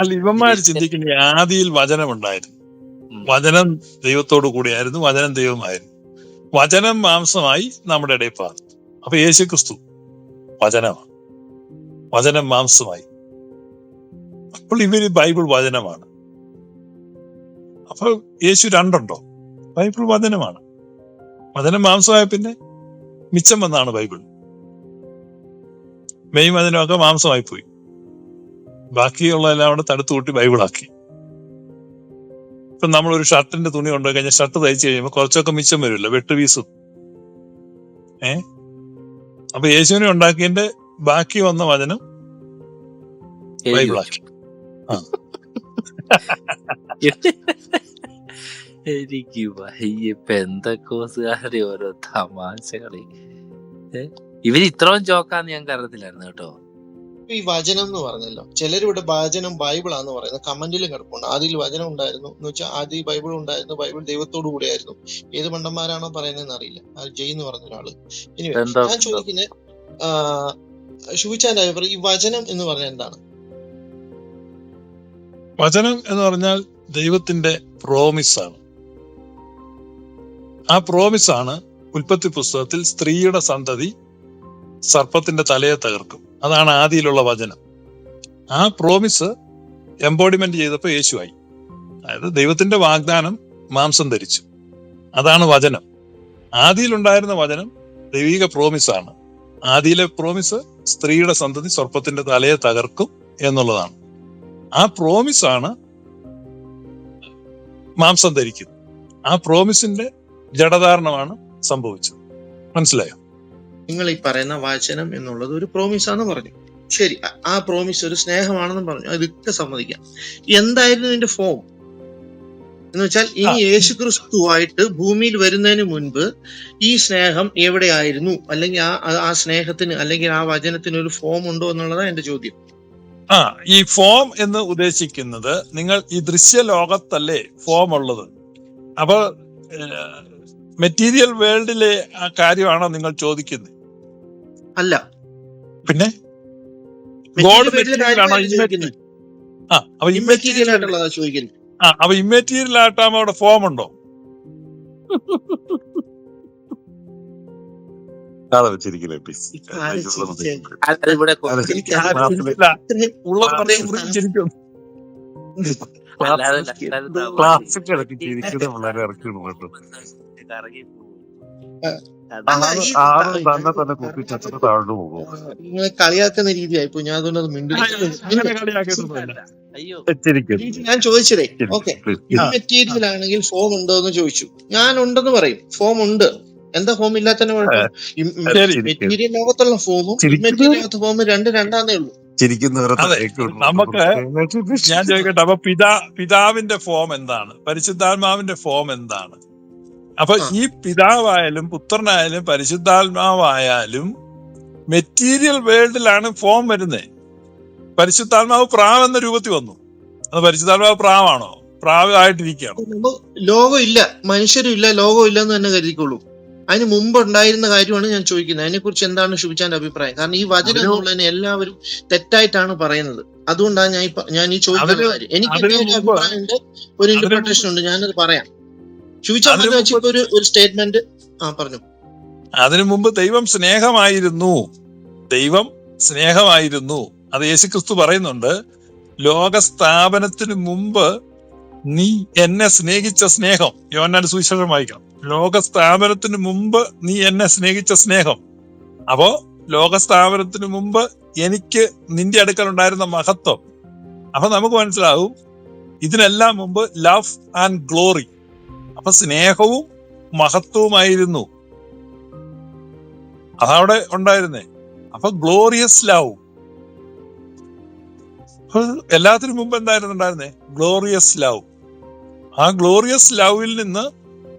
അല്ല ഇവന്മാർ ചിന്തിക്കുന്ന ആദിയിൽ വചനം ഉണ്ടായിരുന്നു വചനം ദൈവത്തോട് കൂടിയായിരുന്നു വചനം ദൈവമായിരുന്നു. വചനം മാംസമായി നമ്മുടെ ഇടയിൽ പാർന്നു അപ്പൊ യേശു ക്രിസ്തു വചനമാണ്. വചനം മാംസമായി. അപ്പോൾ ഇവർ ബൈബിൾ വചനമാണ്. അപ്പൊ യേശു രണ്ടുണ്ടോ? ബൈബിൾ വചനമാണ്. വചനം മാംസമായ പിന്നെ മിച്ചം വന്നാണ് ബൈബിൾ. മെയ് വചനമൊക്കെ മാംസമായി പോയി. ബാക്കിയുള്ള എല്ലാം കൂടെ തടുത്തു കൂട്ടി ബൈബിളാക്കി. ഇപ്പൊ നമ്മൾ ഒരു ഷർട്ടിന്റെ തുണി കൊണ്ടുപോയി കഴിഞ്ഞാൽ ഷർട്ട് തയ്ച്ചു കഴിയുമ്പോൾ കുറച്ചൊക്കെ മിച്ചം വരുമല്ലോ വെട്ടുവീസും ഏ? അപ്പൊ യേശുവിനെ ഉണ്ടാക്കിയതിന്റെ ബാക്കി വന്ന വചനം ബൈബിളാക്കി. എനിക്ക് വയ്യ പെന്തക്കോസുകാരുടെ ഓരോ തമാശകളി? ഇവർ ഇത്രയും ജോക്കാന്ന് ഞാൻ കരുതത്തില്ലായിരുന്നു കേട്ടോ. ഈ വചനം എന്ന് പറഞ്ഞല്ലോ. ചിലരിവിടെ വചനം ബൈബിളാന്ന് പറയുന്നത് കമന്റിലും കിടപ്പുണ്ട്. ആദ്യം വചനം ഉണ്ടായിരുന്നു എന്ന് വെച്ചാൽ ആദ്യം ബൈബിൾ ഉണ്ടായിരുന്നു. ബൈബിൾ ദൈവത്തോടു കൂടിയായിരുന്നു. ഏത് മണ്ടന്മാരാണോ പറയുന്നതെന്ന് അറിയില്ല. ആ ജയ് എന്ന് പറഞ്ഞ ഒരാൾ. ഇനി ഞാൻ ചോദിക്കുന്നത് ശുഭിച്ചാന്റെ അഭിപ്രായം ഈ വചനം എന്ന് പറഞ്ഞാൽ എന്താണ്? വചനം എന്ന് പറഞ്ഞാൽ ദൈവത്തിന്റെ പ്രോമിസ് ആണ്. ആ പ്രോമിസ് ആണ് ഉൽപ്പത്തി പുസ്തകത്തിൽ സ്ത്രീയുടെ സന്തതി സർപ്പത്തിന്റെ തലയെ തകർക്കും. അതാണ് ആദിയിലുള്ള വചനം. ആ പ്രോമിസ് എംബോഡിമെന്റ് ചെയ്തപ്പോൾ യേശുവായി. അതായത് ദൈവത്തിന്റെ വാഗ്ദാനം മാംസം ധരിച്ചു. അതാണ് വചനം. ആദിയിലുണ്ടായിരുന്ന വചനം ദൈവിക പ്രോമിസാണ് ആദിയിലെ പ്രോമിസ് സ്ത്രീയുടെ സന്തതി സർപ്പത്തിന്റെ തലയെ തകർക്കും എന്നുള്ളതാണ്. ആ പ്രോമിസാണ് മാംസം ധരിക്കുന്നത്. ആ പ്രോമിസിന്റെ ജഡധാരണമാണ് സംഭവിച്ചത്. മനസ്സിലായോ? നിങ്ങൾ ഈ പറയുന്ന വാചനം എന്നുള്ളത് ഒരു പ്രോമിസാന്ന് ആണെന്ന് പറഞ്ഞു. ശരി ആ- പ്രോമിസ് ഒരു സ്നേഹമാണെന്ന് പറഞ്ഞു. അതൊക്കെ സമ്മതിക്കാം എന്തായിരുന്നു ഇതിന്റെ ഫോം എന്ന് വെച്ചാൽ ഇനി. യേശു ക്രിസ്തുവായിട്ട് ഭൂമിയിൽ വരുന്നതിന് മുൻപ് ഈ സ്നേഹം എവിടെയായിരുന്നു? അല്ലെങ്കിൽ ആ ആ- സ്നേഹത്തിന് അല്ലെങ്കിൽ ആ വചനത്തിന് ഒരു ഫോം ഉണ്ടോ എന്നുള്ളതാണ് എന്റെ ചോദ്യം. ആ ഈ ഫോം എന്ന് ഉദ്ദേശിക്കുന്നത് നിങ്ങൾ ഈ ദൃശ്യ ലോകത്തല്ലേ ഫോം ഉള്ളത് അപ്പൊ മെറ്റീരിയൽ വേൾഡിലെ ആ കാര്യമാണോ നിങ്ങൾ ചോദിക്കുന്നത്? അല്ല. പിന്നെ? ഗോഡ് മെറ്റീരിയൽ ആ അപ്പൊ ഇമ്മെറ്റീരിയൽ ഇമ്മെറ്റീരിയൽ ആയിട്ടുള്ളതാ ചോദിക്കുന്നത്. ആ അപ്പൊ ഇമ്മെറ്റീരിയൽ ആയിട്ടാകുമ്പോ അവിടെ ഫോം ഉണ്ടോ? അതെ വെച്ചിരിക്കില്ല പ്ലീസ് ആരും ചിരിച്ചേ. അത് ഇവിടെ കൊ- അതെ. എനിക്ക് ആ, ആ- ഇല്ല, ഇത്രയും- ഉള്ളത് പറഞ്ഞ് കുറിച്ച് ചിരിക്കും. അല്ലാതെ അല്ലാതെ താ- ക്ലാസ്സിക് ഇടയ്ക്ക് ചിരിക്കുന്നത് വളരെ ഇറക്കിയിടും കേട്ടോ കറങ്ങി പോകും. അല്ല, ആറ് തന്നെ തന്നെ താഴ്ന്നു പോകും. നിങ്ങളെ കളിയാക്കുന്ന രീതിയായി ഞാൻ അതുകൊണ്ട് അത് വെച്ചിരിക്കും ഞാൻ ചോദിച്ചതേ ഓക്കെ. മെറ്റീരിയൽ ആണെങ്കിൽ ഫോം ഉണ്ടോ എന്ന് ചോദിച്ചു. ഞാൻ ഉണ്ടെന്ന് പറയും. ഫോം ഉണ്ട് എന്താ ഫോം ഇല്ലാത്തന്നെ കുഴപ്പം? മെറ്റീരിയൽ ലോകത്തുള്ള ഫോമും മെറ്റീരിയൽ ലോകത്തെ ഫോമും രണ്ട് രണ്ടാന്നേ ഉള്ളൂ. നമുക്ക് ഞാൻ ചോദിക്കട്ടെ അപ്പൊ പിതാ പിതാവിന്റെ ഫോം എന്താണ്? പരിശുദ്ധാത്മാവിന്റെ ഫോം എന്താണ്? അപ്പൊ ഈ പിതാവായാലും പുത്രനായാലും പരിശുദ്ധാത്മാവായാലും മെറ്റീരിയൽ വേൾഡിലാണ് ഫോം വരുന്നത് പരിശുദ്ധാത്മാവ് പ്രാവ് എന്ന രൂപത്തിൽ വന്നു. അത് പരിശുദ്ധാത്മാവ് പ്രാവാണോ? പ്രാവ് ആയിട്ടിരിക്കുകയാണ്? അപ്പൊ ലോകം ഇല്ല മനുഷ്യരും ഇല്ല ലോകം ഇല്ല എന്ന് തന്നെ കരുതിക്കൊള്ളൂ അതിന് മുമ്പ് ഉണ്ടായിരുന്ന കാര്യമാണ് ഞാൻ ചോദിക്കുന്നത്. അതിനെ കുറിച്ച് എന്താണ് ശുഭിച്ചാന്റെ അഭിപ്രായം? കാരണം ഈ വചനം എന്നുള്ളതിനെ എല്ലാവരും തെറ്റായിട്ടാണ് പറയുന്നത്. അതുകൊണ്ടാണ് ഞാൻ ഞാൻ ഈ ചോദിക്കുന്ന കാര്യം. എനിക്ക് ഒരു അഭിപ്രായമുണ്ട്? ഒരു ഇന്റർപ്രിട്ടേഷൻ ഉണ്ട്. ഞാനത് പറയാം. ഒരു ഒരു സ്റ്റേറ്റ്മെന്റ് ആ പറഞ്ഞു. അതിനു മുമ്പ് ദൈവം സ്നേഹമായിരുന്നു. ദൈവം സ്നേഹമായിരുന്നു. അത് യേശുക്രിസ്തു പറയുന്നുണ്ട് ലോക സ്ഥാപനത്തിന് മുമ്പ് നീ എന്നെ സ്നേഹിച്ച സ്നേഹം. യോന്നാൻ സുവിശേഷം വായിക്കണം ലോക സ്ഥാപനത്തിന് മുമ്പ് നീ എന്നെ സ്നേഹിച്ച സ്നേഹം. അപ്പോ ലോക സ്ഥാപനത്തിന് മുമ്പ് എനിക്ക് നിന്റെ അടുക്കൽ ഉണ്ടായിരുന്ന മഹത്വം. അപ്പൊ നമുക്ക് മനസ്സിലാവും ഇതിനെല്ലാം മുമ്പ് ലവ് ആൻഡ് ഗ്ലോറി. അപ്പൊ സ്നേഹവും മഹത്വവുമായിരുന്നു. അതവിടെ ഉണ്ടായിരുന്നേ. അപ്പൊ ഗ്ലോറിയസ് ലവ് എല്ലാത്തിനും മുമ്പ് എന്തായിരുന്നു ഉണ്ടായിരുന്നേ? ഗ്ലോറിയസ് ലവ് ആ ഗ്ലോറിയസ് ലവിൽ നിന്ന്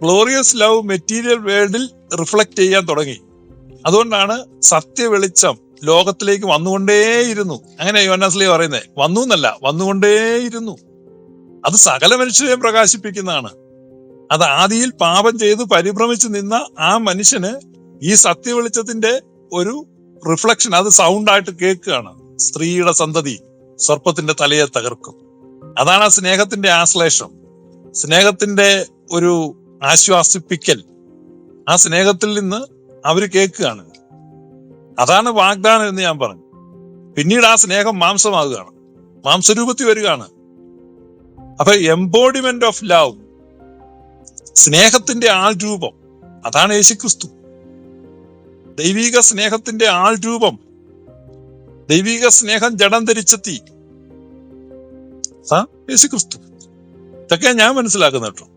ഗ്ലോറിയസ് ലവ് മെറ്റീരിയൽ വേൾഡിൽ റിഫ്ലക്ട് ചെയ്യാൻ തുടങ്ങി. അതുകൊണ്ടാണ് സത്യ വെളിച്ചം ലോകത്തിലേക്ക് വന്നുകൊണ്ടേയിരുന്നു. അങ്ങനെ യോനാസ്ലി പറയുന്നത് വന്നു എന്നല്ല വന്നുകൊണ്ടേയിരുന്നു. അത് സകല മനുഷ്യരെയും പ്രകാശിപ്പിക്കുന്നതാണ്. അത് ആദിയിൽ പാപം ചെയ്ത് പരിഭ്രമിച്ച് നിന്ന ആ മനുഷ്യന് ഈ സത്യവെളിച്ചത്തിന്റെ ഒരു റിഫ്ലക്ഷൻ അത് സൗണ്ട് ആയിട്ട് കേൾക്കുകയാണ്. സ്ത്രീയുടെ സന്തതി സർപ്പത്തിന്റെ തലയെ തകർക്കും. അതാണ് ആ സ്നേഹത്തിന്റെ ആശ്ലേഷം. സ്നേഹത്തിന്റെ ഒരു ആശ്വാസിപ്പിക്കൽ. ആ സ്നേഹത്തിൽ നിന്ന് അവർ കേൾക്കുകയാണ്. അതാണ് വാഗ്ദാനം എന്ന് ഞാൻ പറഞ്ഞു. പിന്നീട് ആ സ്നേഹം മാംസമാകുകയാണ്. മാംസരൂപത്തിൽ വരികയാണ്. അപ്പൊ എംബോഡിമെന്റ് ഓഫ് ലവ് സ്നേഹത്തിന്റെ ആൾ രൂപം അതാണ് യേശുക്രിസ്തു. ദൈവിക സ്നേഹത്തിന്റെ ആൾ രൂപം ദൈവിക സ്നേഹം ജഡം ധരിച്ചെത്തി. യേശുക്രിസ്തു. ഇതൊക്കെ ഞാൻ മനസ്സിലാക്കുന്ന കേട്ടോ.